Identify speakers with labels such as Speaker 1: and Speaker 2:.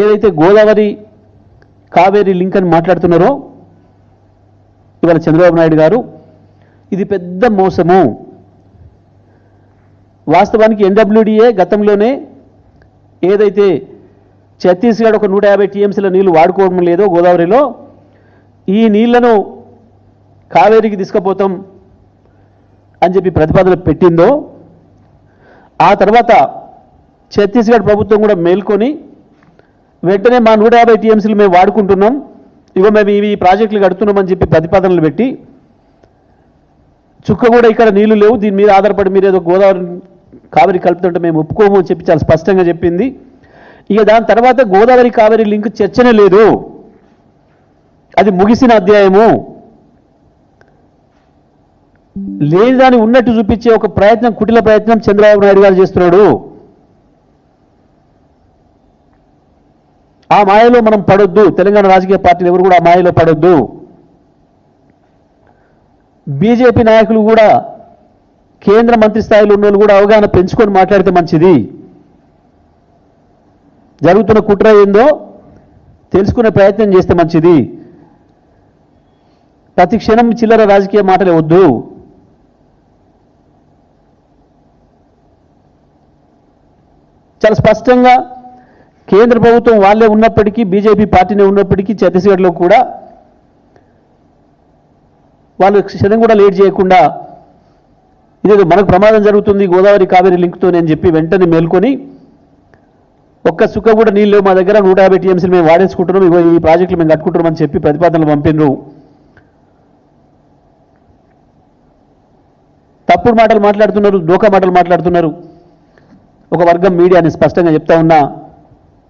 Speaker 1: ఏదైతే గోదావరి కావేరి లింక్ అని మాట్లాడుతున్నారో ఇవాళ చంద్రబాబు నాయుడు గారు ఇది పెద్ద మోసము. వాస్తవానికి ఎన్డబ్ల్యూడిఏ గతంలోనే ఏదైతే ఛత్తీస్గఢ్ ఒక నూట యాభై టీఎంసీల నీళ్ళు వాడుకోవడం లేదో గోదావరిలో ఈ నీళ్ళను కావేరికి తీసుకుపోతాం అని చెప్పి ప్రతిపాదన పెట్టిందో ఆ తర్వాత ఛత్తీస్గఢ్ ప్రభుత్వం కూడా మేల్కొని వెంటనే మా నూట యాభై టీఎంసీలు మేము వాడుకుంటున్నాం. ఇగో మేము ఇవి ఈ ప్రాజెక్టులు కడుతున్నామని చెప్పి ప్రతిపాదనలు పెట్టి చుక్క కూడా ఇక్కడ నీళ్ళు లేవు. దీని మీద ఆధారపడి మీరు ఏదో గోదావరి కావేరి కలుపుతుంటే మేము ఒప్పుకోము అని చెప్పి చాలా స్పష్టంగా చెప్పింది. ఇక దాని తర్వాత గోదావరి కావేరి లింక్ చర్చనే లేదు. అది ముగిసిన అధ్యాయము. లేని దాన్ని ఉన్నట్టు చూపించే ఒక ప్రయత్నం కుటిల ప్రయత్నం చంద్రబాబు నాయుడు గారు చేస్తున్నాడు. ఆ మాయలో మనం పడొద్దు. తెలంగాణ రాజకీయ పార్టీలు ఎవరు కూడా ఆ మాయలో పడొద్దు. బీజేపీ నాయకులు కూడా కేంద్ర మంత్రి స్థాయిలో ఉన్న కూడా అవగాహన పెంచుకొని మాట్లాడితే మంచిది. జరుగుతున్న కుట్ర ఏందో తెలుసుకునే ప్రయత్నం చేస్తే మంచిది. ప్రతి క్షణం చిల్లర రాజకీయ మాటలే వద్దు. చాలా స్పష్టంగా కేంద్ర ప్రభుత్వం వాళ్ళే ఉన్నప్పటికీ బీజేపీ పార్టీనే ఉన్నప్పటికీ ఛత్తీస్గఢ్లో కూడా వాళ్ళు క్షణం కూడా లేట్ చేయకుండా ఇదేదో మనకు ప్రమాదం జరుగుతుంది గోదావరి కావేరి లింక్తో అని చెప్పి వెంటనే మేల్కొని ఒక్క సుక్క కూడా నీళ్ళు మా దగ్గర నూట యాభై టీఎంసీలు మేము వాడేసుకుంటున్నాం ఇగో ఈ ప్రాజెక్టులు మేము కట్టుకుంటున్నామని చెప్పి ప్రతిపాదనలు పంపినరు. తప్పుడు మాటలు మాట్లాడుతున్నారు దోకా మాటలు మాట్లాడుతున్నారు. ఒక వర్గం మీడియాని స్పష్టంగా చెప్తా ఉన్నా